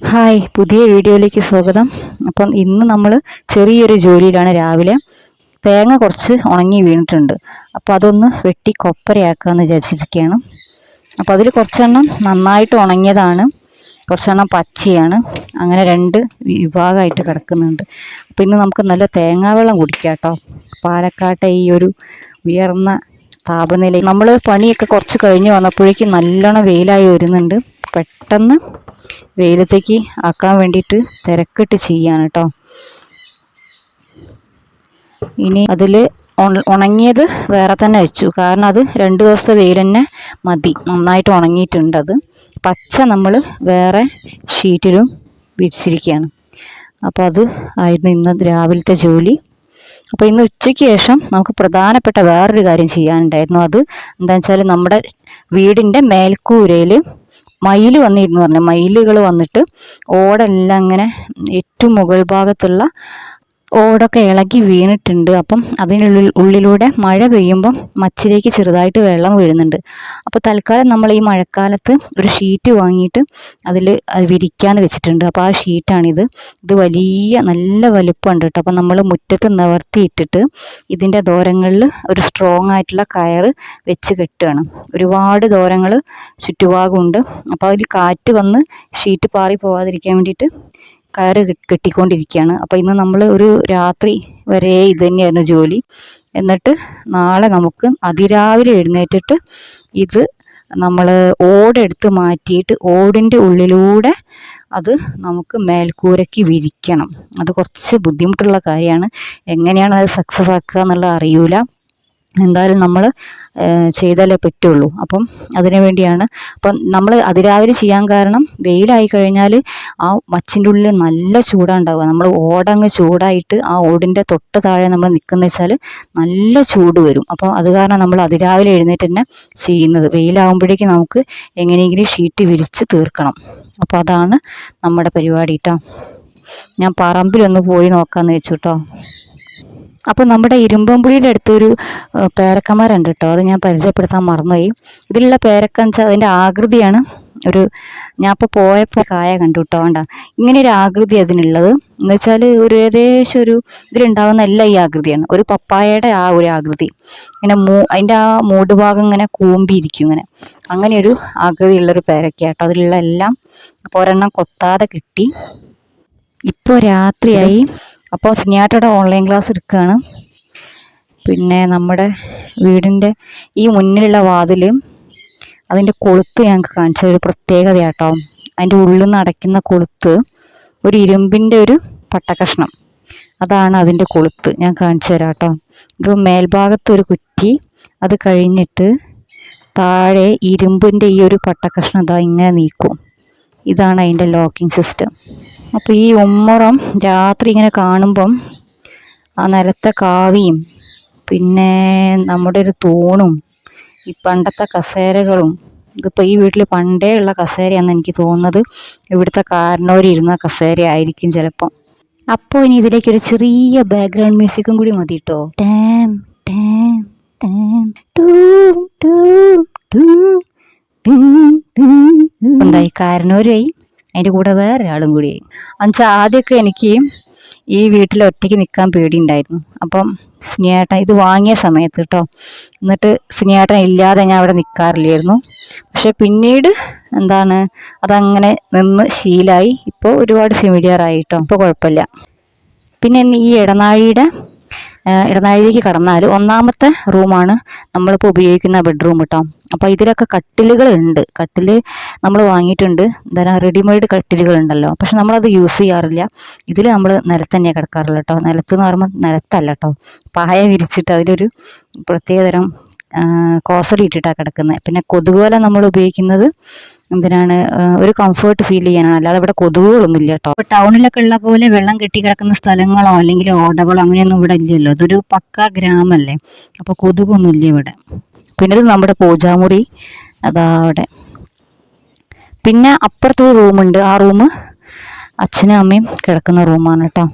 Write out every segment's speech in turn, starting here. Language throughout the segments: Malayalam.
ഹായ് പുതിയ വീഡിയോയിലേക്ക് സ്വാഗതം. അപ്പം ഇന്ന് നമ്മൾ ചെറിയൊരു ജോലിയിലാണ് രാവിലെ. തേങ്ങ കുറച്ച് ഉണങ്ങി വീണിട്ടുണ്ട്. അപ്പോൾ അതൊന്ന് വെട്ടി കൊപ്പരയാക്കാമെന്ന് വിചാരിച്ചിരിക്കുകയാണ്. അപ്പോൾ അതിൽ കുറച്ചെണ്ണം നന്നായിട്ട് ഉണങ്ങിയതാണ്. കുറച്ചെണ്ണം പച്ചയാണ്. അങ്ങനെ രണ്ട് വിഭാഗമായിട്ട് കിടക്കുന്നുണ്ട്. അപ്പോൾ ഇന്ന് നമുക്ക് നല്ല തേങ്ങാവെള്ളം കുടിക്കാം കേട്ടോ. പാലക്കാട്ടെ ഈ ഒരു ഉയർന്ന താപനില നമ്മൾ പണിയൊക്കെ കുറച്ച് കഴിഞ്ഞ് വന്നപ്പോഴേക്കും നല്ലോണം വെയിലായി വരുന്നുണ്ട്. പെട്ടെന്ന് വെയിലത്തേക്ക് ആക്കാൻ വേണ്ടിയിട്ട് തിരക്കിട്ട് ചെയ്യാണ് കേട്ടോ ഇനി അതിൽ ഉണങ്ങിയത് വേറെ തന്നെ വെച്ചു. കാരണം അത് രണ്ട് ദിവസത്തെ വെയിൽ തന്നെ മതി. നന്നായിട്ട് ഉണങ്ങിയിട്ടുണ്ട് അത്. പച്ച നമ്മൾ വേറെ ഷീറ്റിലും വിരിച്ചിരിക്കുകയാണ്. അപ്പോൾ അത് ആയിരുന്നു ഇന്ന് രാവിലത്തെ ജോലി. അപ്പോൾ ഇന്ന് ഉച്ചയ്ക്ക് ശേഷം നമുക്ക് പ്രധാനപ്പെട്ട വേറൊരു കാര്യം ചെയ്യാനുണ്ടായിരുന്നു. അത് എന്താണെന്ന് വെച്ചാൽ നമ്മുടെ വീടിന്റെ മേൽക്കൂരയിൽ മയിൽ വന്നിരുന്നു പറഞ്ഞു. മയിലുകൾ വന്നിട്ട് ഓടെല്ലാം ഇങ്ങനെ ഏറ്റവും മുകൾ ഭാഗത്തുള്ള ഓടൊക്കെ ഇളകി വീണിട്ടുണ്ട്. അപ്പം അതിനുള്ളിൽ ഉള്ളിലൂടെ മഴ പെയ്യുമ്പം മച്ചിലേക്ക് ചെറുതായിട്ട് വെള്ളം വീഴുന്നുണ്ട്. അപ്പോൾ തൽക്കാലം നമ്മൾ ഈ മഴക്കാലത്ത് ഒരു ഷീറ്റ് വാങ്ങിയിട്ട് അതിൽ വിരിക്കാന്ന് വെച്ചിട്ടുണ്ട്. അപ്പോൾ ആ ഷീറ്റാണിത്. ഇത് വലിയ നല്ല വലുപ്പമുണ്ട് കേട്ടോ. അപ്പോൾ നമ്മൾ മുറ്റത്ത് നിവർത്തിയിട്ടിട്ട് ഇതിന്റെ ദോരങ്ങളിൽ ഒരു സ്ട്രോങ് ആയിട്ടുള്ള കയർ വെച്ച് കെട്ടുകയാണ്. ഒരുപാട് ദോരങ്ങൾ ചുറ്റുഭാഗമുണ്ട് അപ്പോൾ അതിൽ കാറ്റ് വന്ന് ഷീറ്റ് പാറി പോവാതിരിക്കാൻ വേണ്ടിയിട്ട് കയറ് കെട്ടിക്കൊണ്ടിരിക്കുകയാണ് അപ്പോൾ ഇന്ന് നമ്മൾ ഒരു രാത്രി വരെ ഇത് തന്നെയായിരുന്നു ജോലി. എന്നിട്ട് നാളെ നമുക്ക് അതിരാവിലെ എഴുന്നേറ്റിട്ട് ഇത് നമ്മൾ ഓടെടുത്ത് മാറ്റിയിട്ട് ഓടിന്റെ ഉള്ളിലൂടെ അത് നമുക്ക് മേൽക്കൂരയ്ക്ക് വിരിക്കണം. അത് കുറച്ച് ബുദ്ധിമുട്ടുള്ള കാര്യമാണ്. എങ്ങനെയാണ് അത് സക്സസ് ആക്കുക എന്നുള്ളത് അറിയൂല. എന്തായാലും നമ്മൾ ചെയ്താലേ പറ്റുള്ളൂ. അപ്പം അതിനു വേണ്ടിയാണ്. അപ്പം നമ്മൾ അതിരാവിലെ ചെയ്യാൻ കാരണം വെയിലായി കഴിഞ്ഞാൽ ആ മച്ചിന്റെ ഉള്ളിൽ നല്ല ചൂടാണ്ടാവുക. നമ്മൾ ഓടങ്ങ് ചൂടായിട്ട് ആ ഓടിന്റെ തൊട്ട് താഴെ നമ്മൾ നിൽക്കുന്ന വെച്ചാൽ നല്ല ചൂട് വരും. അപ്പോൾ അത് കാരണം നമ്മൾ അതിരാവിലെ എഴുന്നേറ്റ് തന്നെ ചെയ്യുന്നത്. വെയിലാവുമ്പോഴേക്കും നമുക്ക് എങ്ങനെയെങ്കിലും ഷീറ്റ് വിരിച്ച് തീർക്കണം. അപ്പോൾ അതാണ് നമ്മുടെ പരിപാടി കേട്ടോ ഞാൻ പറമ്പിലൊന്ന് പോയി നോക്കാമെന്ന് വെച്ചു കേട്ടോ അപ്പോൾ നമ്മുടെ ഇരുമ്പമ്പുളിയുടെ അടുത്തൊരു പേരക്കമരം കേട്ടോ അത് ഞാൻ പരിചയപ്പെടുത്താൻ മറന്നുപോയി. ഇതിലുള്ള പേരക്ക വെച്ചാൽ അതിന്റെ ആകൃതിയാണ് ഒരു ഞാൻ ഇപ്പോൾ പോയപ്പോൾ കായ കണ്ടു കേട്ടോ വേണ്ട ഇങ്ങനെ ഒരു ആകൃതി അതിനുള്ളത്. എന്ന് വെച്ചാൽ ഒരു ഏകദേശം ഒരു ഇതിലുണ്ടാകുന്ന എല്ലാം ഈ ആകൃതിയാണ്. ഒരു പപ്പായയുടെ ആ ഒരു ആകൃതി. ഇങ്ങനെ മൂ അതിന്റെ ആ മൂട് ഭാഗം ഇങ്ങനെ കൂമ്പിയിരിക്കും ഇങ്ങനെ. അങ്ങനെ ഒരു ആകൃതിയുള്ളൊരു പേരക്ക കേട്ടോ അതിലുള്ള എല്ലാം അപ്പോൾ ഒരെണ്ണം കൊത്താതെ കിട്ടി. ഇപ്പോൾ രാത്രിയായി. അപ്പോൾ സിനിയാറ്റയുടെ ഓൺലൈൻ ക്ലാസ് എടുക്കുകയാണ് പിന്നെ നമ്മുടെ വീടിന്റെ ഈ മുന്നിലുള്ള വാതിൽ അതിന്റെ കൊളുത്ത് ഞങ്ങൾക്ക് കാണിച്ച ഒരു പ്രത്യേകത കേട്ടോ അതിന്റെ ഉള്ളിൽ നിന്ന് അടയ്ക്കുന്ന കൊളുത്ത് ഒരു ഇരുമ്പിന്റെ ഒരു പട്ടക്കഷ്ണം അതാണ് അതിന്റെ കൊളുത്ത് ഞാൻ കാണിച്ചു തരാം കേട്ടോ ഇപ്പോൾ മേൽഭാഗത്ത് ഒരു കുറ്റി അത് കഴിഞ്ഞിട്ട് താഴെ ഇരുമ്പിന്റെ ഈ ഒരു പട്ടക്കഷ്ണം ഇതാ ഇങ്ങനെ നീക്കും. ഇതാണ് അതിന്റെ ലോക്കിംഗ് സിസ്റ്റം. അപ്പോൾ ഈ ഉമ്മറം രാത്രി ഇങ്ങനെ കാണുമ്പം ആ നിലത്തെ കാവിയും പിന്നെ നമ്മുടെ ഒരു തൂണും ഈ പണ്ടത്തെ കസേരകളും ഇതിപ്പോൾ ഈ വീട്ടിൽ പണ്ടേ ഉള്ള കസേരയാണെന്ന് എനിക്ക് തോന്നുന്നത് ഇവിടുത്തെ കാരണവരിരുന്ന കസേര ആയിരിക്കും ചിലപ്പം. അപ്പോൾ ഇനി ഇതിലേക്ക് ഒരു ചെറിയ ബാക്ക്ഗ്രൗണ്ട് മ്യൂസിക്കും കൂടി മതി കേട്ടോ. ടാം ടാം ടാം ടൂ ടൂ ടൂ എന്തായി കാരണവരായി. അതിന്റെ കൂടെ വേറൊരാളും കൂടിയായി എന്നുവെച്ചാൽ ആദ്യമൊക്കെ എനിക്ക് ഈ വീട്ടിൽ ഒറ്റയ്ക്ക് നിൽക്കാൻ പേടിയുണ്ടായിരുന്നു. അപ്പം സ്നേഹേട്ടൻ ഇത് വാങ്ങിയ സമയത്ത് കേട്ടോ. എന്നിട്ട് സ്നേഹേട്ടൻ ഇല്ലാതെ ഞാൻ അവിടെ നിൽക്കാറില്ലായിരുന്നു. പക്ഷെ പിന്നീട് എന്താണ് അതങ്ങനെ നിന്ന് ശീലായി. ഇപ്പോൾ ഒരുപാട് ഫെമിലിയർ ആയി കേട്ടോ. ഇപ്പോൾ കുഴപ്പമില്ല. പിന്നെ ഈ ഇടനാഴിയുടെ ഇടനാഴിലേക്ക് കടന്നാൽ ഒന്നാമത്തെ റൂമാണ് നമ്മളിപ്പോൾ ഉപയോഗിക്കുന്ന ബെഡ്റൂം കേട്ടോ അപ്പോൾ ഇതിലൊക്കെ കട്ടിലുകൾ ഉണ്ട് കട്ടിൽ നമ്മൾ വാങ്ങിയിട്ടുണ്ട്. എന്താ റെഡിമെയ്ഡ് കട്ടിലുകൾ ഉണ്ടല്ലോ പക്ഷെ നമ്മളത് യൂസ് ചെയ്യാറില്ല. ഇതിൽ നമ്മൾ നിലത്ത് തന്നെയാണ് കിടക്കാറുള്ളൂ കേട്ടോ നിലത്ത് എന്ന് പറയുമ്പോൾ നിലത്തല്ല കേട്ടോ പായ വിരിച്ചിട്ട് അതിലൊരു പ്രത്യേകതരം കോസറി ഇട്ടിട്ടാണ് കിടക്കുന്നത് പിന്നെ കൊതുകുവല നമ്മൾ ഉപയോഗിക്കുന്നത് എന്തിനാണ്? ഒരു കംഫേർട്ട് ഫീൽ ചെയ്യാനാണ്. അല്ലാതെ ഇവിടെ കൊതുകുകളൊന്നും ഇല്ല കേട്ടോ ടൗണിലൊക്കെ ഉള്ള പോലെ വെള്ളം കെട്ടി കിടക്കുന്ന സ്ഥലങ്ങളോ അല്ലെങ്കിൽ ഓടകളോ അങ്ങനെയൊന്നും ഇവിടെ ഇല്ലല്ലോ. ഇതൊരു പക്ക ഗ്രാമല്ലേ. അപ്പോൾ കൊതുകൊന്നും ഇല്ല ഇവിടെ. പിന്നെ ഇത് നമ്മുടെ പൂജാമുറി. അതാ അവിടെ. പിന്നെ അപ്പുറത്തൊരു റൂമുണ്ട് ആ റൂം അച്ഛനും അമ്മയും കിടക്കുന്ന റൂമാണ് കേട്ടോ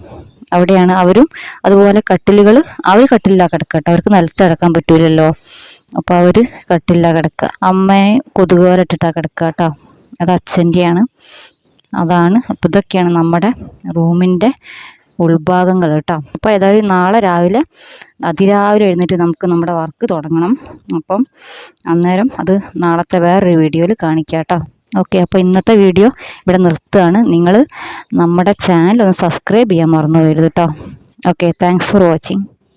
അവിടെയാണ് അവരും അതുപോലെ കട്ടിലുകൾ അവർ കട്ടിലിലാണ് കിടക്കട്ടെ കേട്ടോ അവർക്ക് നിലത്ത് കിടക്കാൻ പറ്റൂലല്ലോ. അപ്പോൾ അവർ കട്ടില്ല കിടക്കുക. അമ്മയെ കൊതുകുകാരിട്ടിട്ടാണ് കിടക്കുക കേട്ടോ അത് അച്ഛന്റെയാണ്. അതാണ്. അപ്പോൾ ഇതൊക്കെയാണ് നമ്മുടെ റൂമിന്റെ ഉൾഭാഗങ്ങൾ കേട്ടോ അപ്പോൾ ഏതായാലും നാളെ രാവിലെ അതിരാവിലെ എഴുന്നേറ്റ് നമുക്ക് നമ്മുടെ വർക്ക് തുടങ്ങണം. അപ്പം അന്നേരം അത് നാളത്തെ വേറൊരു വീഡിയോയിൽ കാണിക്കാം കേട്ടോ ഓക്കെ. അപ്പോൾ ഇന്നത്തെ വീഡിയോ ഇവിടെ നിർത്തുകയാണ്. നിങ്ങൾ നമ്മുടെ ചാനൽ ഒന്ന് സബ്സ്ക്രൈബ് ചെയ്യാൻ മറന്നു പോയിരുന്നു കേട്ടോ ഓക്കെ. Thanks for watching.